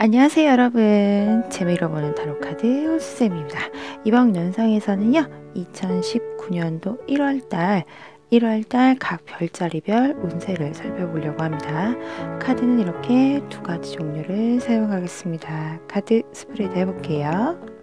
안녕하세요 여러분. 재미로 보는 타로카드 호수쌤입니다. 이번 영상에서는요 2019년도 1월달 1월달 각 별자리별 운세를 살펴보려고 합니다. 카드는 이렇게 두 가지 종류를 사용하겠습니다. 카드 스프레드 해볼게요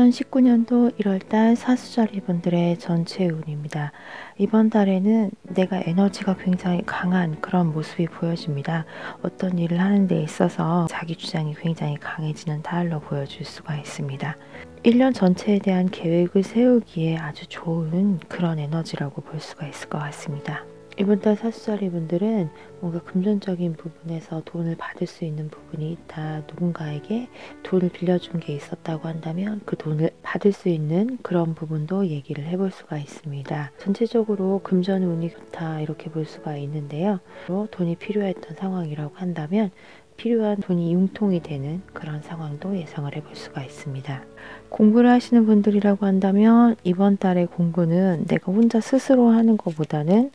2019년도 1월달 사수자리 분들의 전체 운입니다. 이번 달에는 내가 에너지가 굉장히 강한 그런 모습이 보여집니다. 어떤 일을 하는 데 있어서 자기 주장이 굉장히 강해지는 달로 보여줄 수가 있습니다. 1년 전체에 대한 계획을 세우기에 아주 좋은 그런 에너지라고 볼 수가 있을 것 같습니다. 이번 달 사수자리 분들은 뭔가 금전적인 부분에서 돈을 받을 수 있는 부분이 있다. 누군가에게 돈을 빌려준 게 있었다고 한다면 그 돈을 받을 수 있는 그런 부분도 얘기를 해볼 수가 있습니다. 전체적으로 금전 운이 좋다 이렇게 볼 수가 있는데요. 돈이 필요했던 상황이라고 한다면 필요한 돈이 융통이 되는 그런 상황도 예상을 해볼 수가 있습니다. 공부를 하시는 분들이라고 한다면 이번 달의 공부는 내가 혼자 스스로 하는 것보다는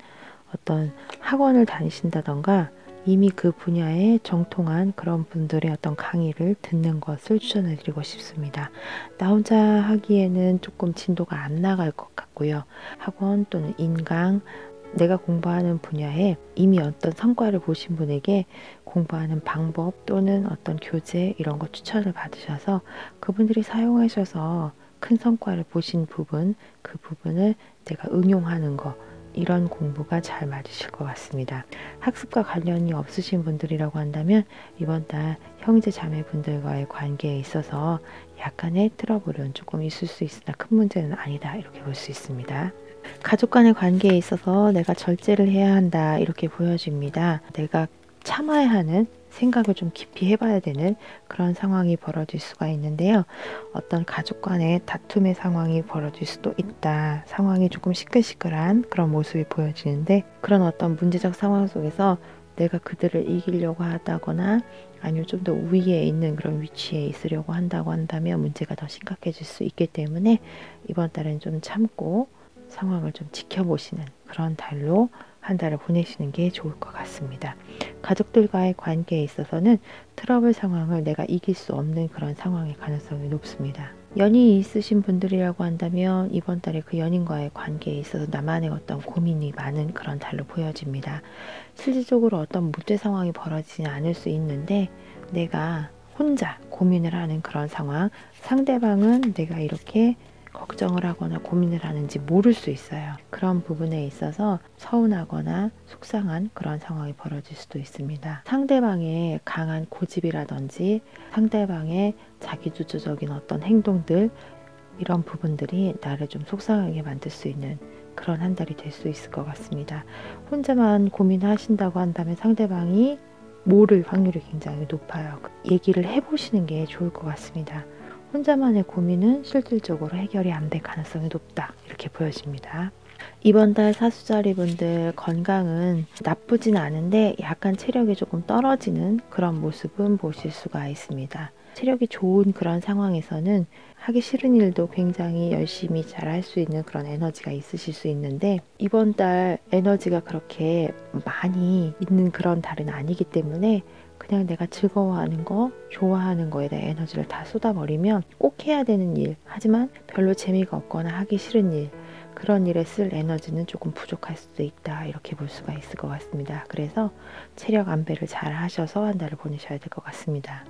어떤 학원을 다니신다던가 이미 그 분야에 정통한 그런 분들의 어떤 강의를 듣는 것을 추천해 드리고 싶습니다. 나 혼자 하기에는 조금 진도가 안 나갈 것 같고요. 학원 또는 인강, 내가 공부하는 분야에 이미 어떤 성과를 보신 분에게 공부하는 방법 또는 어떤 교재 이런 거 추천을 받으셔서 그분들이 사용하셔서 큰 성과를 보신 부분, 그 부분을 내가 응용하는 거 이런 공부가 잘 맞으실 것 같습니다. 학습과 관련이 없으신 분들이라고 한다면 이번 달 형제 자매분들과의 관계에 있어서 약간의 트러블은 조금 있을 수 있으나 큰 문제는 아니다 이렇게 볼 수 있습니다. 가족 간의 관계에 있어서 내가 절제를 해야 한다 이렇게 보여집니다. 내가 참아야 하는 생각을 좀 깊이 해봐야 되는 그런 상황이 벌어질 수가 있는데요. 어떤 가족 간의 다툼의 상황이 벌어질 수도 있다. 상황이 조금 시끌시끌한 그런 모습이 보여지는데 그런 어떤 문제적 상황 속에서 내가 그들을 이기려고 하다거나 아니면 좀더 위에 있는 그런 위치에 있으려고 한다고 한다면 문제가 더 심각해질 수 있기 때문에 이번 달은 좀 참고 상황을 좀 지켜보시는 그런 달로 한 달을 보내시는 게 좋을 것 같습니다. 가족들과의 관계에 있어서는 트러블 상황을 내가 이길 수 없는 그런 상황의 가능성이 높습니다. 연이 있으신 분들이라고 한다면 이번 달에 그 연인과의 관계에 있어서 나만의 어떤 고민이 많은 그런 달로 보여집니다. 실질적으로 어떤 문제 상황이 벌어지지 않을 수 있는데 내가 혼자 고민을 하는 그런 상황 상대방은 내가 이렇게 걱정을 하거나 고민을 하는지 모를 수 있어요. 그런 부분에 있어서 서운하거나 속상한 그런 상황이 벌어질 수도 있습니다. 상대방의 강한 고집이라든지 상대방의 자기주도적인 어떤 행동들 이런 부분들이 나를 좀 속상하게 만들 수 있는 그런 한 달이 될 수 있을 것 같습니다. 혼자만 고민하신다고 한다면 상대방이 모를 확률이 굉장히 높아요. 얘기를 해보시는 게 좋을 것 같습니다. 혼자만의 고민은 실질적으로 해결이 안 될 가능성이 높다 이렇게 보여집니다. 이번 달 사수자리 분들 건강은 나쁘진 않은데 약간 체력이 조금 떨어지는 그런 모습은 보실 수가 있습니다. 체력이 좋은 그런 상황에서는 하기 싫은 일도 굉장히 열심히 잘 할 수 있는 그런 에너지가 있으실 수 있는데 이번 달 에너지가 그렇게 많이 있는 그런 달은 아니기 때문에 그냥 내가 즐거워하는 거, 좋아하는 거에 대해 에너지를 다 쏟아버리면 꼭 해야 되는 일, 하지만 별로 재미가 없거나 하기 싫은 일, 그런 일에 쓸 에너지는 조금 부족할 수도 있다. 이렇게 볼 수가 있을 것 같습니다. 그래서 체력 안배를 잘 하셔서 한 달을 보내셔야 될 것 같습니다.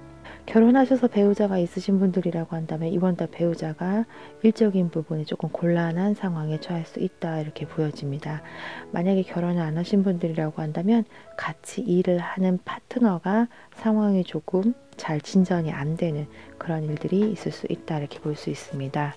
결혼하셔서 배우자가 있으신 분들이라고 한다면 이번 달 배우자가 일적인 부분에 조금 곤란한 상황에 처할 수 있다 이렇게 보여집니다. 만약에 결혼을 안 하신 분들이라고 한다면 같이 일을 하는 파트너가 상황이 조금 잘 진전이 안 되는 그런 일들이 있을 수 있다 이렇게 볼 수 있습니다.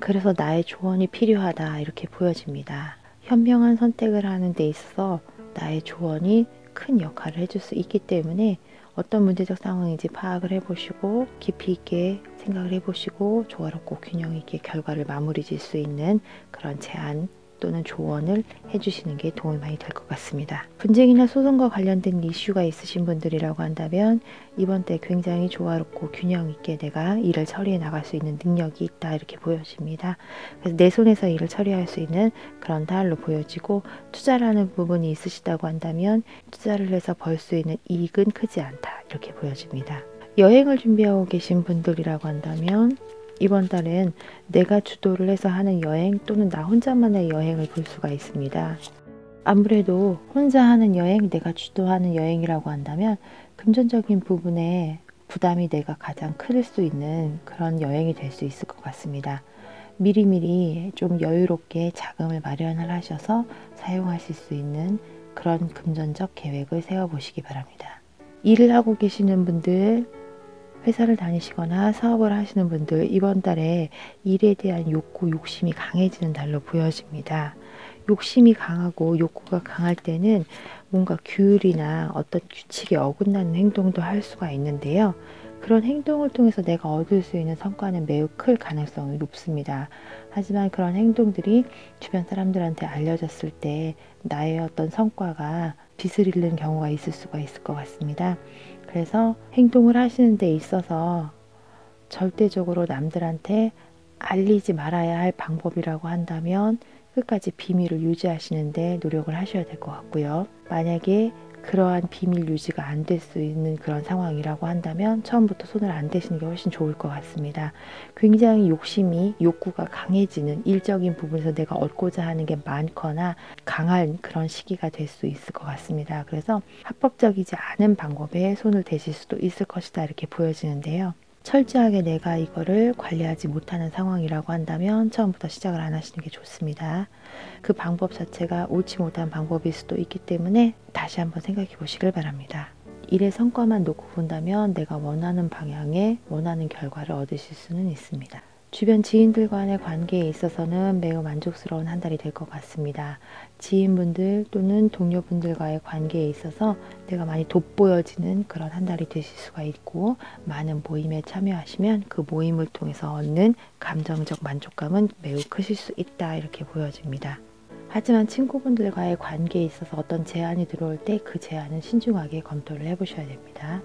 그래서 나의 조언이 필요하다 이렇게 보여집니다. 현명한 선택을 하는 데 있어서 나의 조언이 큰 역할을 해줄 수 있기 때문에 어떤 문제적 상황인지 파악을 해보시고 깊이 있게 생각을 해보시고 조화롭고 균형 있게 결과를 마무리 질 수 있는 그런 제안 또는 조언을 해주시는 게 도움이 많이 될 것 같습니다. 분쟁이나 소송과 관련된 이슈가 있으신 분들이라고 한다면 이번 때 굉장히 조화롭고 균형 있게 내가 일을 처리해 나갈 수 있는 능력이 있다 이렇게 보여집니다. 그래서 내 손에서 일을 처리할 수 있는 그런 달로 보여지고 투자라는 부분이 있으시다고 한다면 투자를 해서 벌 수 있는 이익은 크지 않다 이렇게 보여집니다. 여행을 준비하고 계신 분들이라고 한다면 이번 달엔 내가 주도를 해서 하는 여행 또는 나 혼자만의 여행을 볼 수가 있습니다. 아무래도 혼자 하는 여행, 내가 주도하는 여행이라고 한다면 금전적인 부분에 부담이 내가 가장 클 수 있는 그런 여행이 될 수 있을 것 같습니다. 미리미리 좀 여유롭게 자금을 마련을 하셔서 사용하실 수 있는 그런 금전적 계획을 세워보시기 바랍니다. 일을 하고 계시는 분들, 회사를 다니시거나 사업을 하시는 분들 이번 달에 일에 대한 욕구, 욕심이 강해지는 달로 보여집니다. 욕심이 강하고 욕구가 강할 때는 뭔가 규율이나 어떤 규칙에 어긋나는 행동도 할 수가 있는데요. 그런 행동을 통해서 내가 얻을 수 있는 성과는 매우 클 가능성이 높습니다. 하지만 그런 행동들이 주변 사람들한테 알려졌을 때 나의 어떤 성과가 빛을 잃는 경우가 있을 수가 있을 것 같습니다. 그래서 행동을 하시는 데 있어서 절대적으로 남들한테 알리지 말아야 할 방법이라고 한다면 끝까지 비밀을 유지하시는데 노력을 하셔야 될 것 같고요. 만약에 그러한 비밀 유지가 안 될 수 있는 그런 상황이라고 한다면 처음부터 손을 안 대시는 게 훨씬 좋을 것 같습니다. 굉장히 욕심이 욕구가 강해지는 일적인 부분에서 내가 얻고자 하는 게 많거나 강한 그런 시기가 될 수 있을 것 같습니다. 그래서 합법적이지 않은 방법에 손을 대실 수도 있을 것이다 이렇게 보여지는데요. 철저하게 내가 이거를 관리하지 못하는 상황이라고 한다면 처음부터 시작을 안 하시는 게 좋습니다. 그 방법 자체가 옳지 못한 방법일 수도 있기 때문에 다시 한번 생각해 보시길 바랍니다. 일의 성과만 놓고 본다면 내가 원하는 방향에 원하는 결과를 얻으실 수는 있습니다. 주변 지인들과의 관계에 있어서는 매우 만족스러운 한 달이 될 것 같습니다. 지인분들 또는 동료분들과의 관계에 있어서 내가 많이 돋보여지는 그런 한 달이 되실 수가 있고 많은 모임에 참여하시면 그 모임을 통해서 얻는 감정적 만족감은 매우 크실 수 있다 이렇게 보여집니다. 하지만 친구분들과의 관계에 있어서 어떤 제안이 들어올 때 그 제안은 신중하게 검토를 해보셔야 됩니다.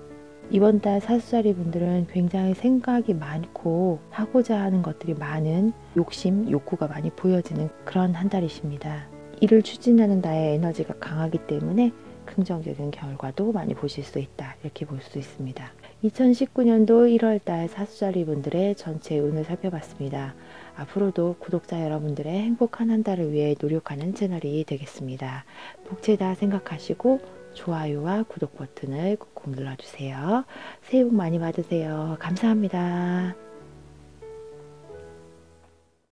이번 달 사수자리 분들은 굉장히 생각이 많고 하고자 하는 것들이 많은 욕심, 욕구가 많이 보여지는 그런 한 달이십니다. 일을 추진하는 나의 에너지가 강하기 때문에 긍정적인 결과도 많이 보실 수 있다 이렇게 볼 수 있습니다. 2019년도 1월달 사수자리 분들의 전체 운을 살펴봤습니다. 앞으로도 구독자 여러분들의 행복한 한 달을 위해 노력하는 채널이 되겠습니다. 복채다 생각하시고 좋아요와 구독 버튼을 꾹 눌러주세요. 새해 복 많이 받으세요. 감사합니다.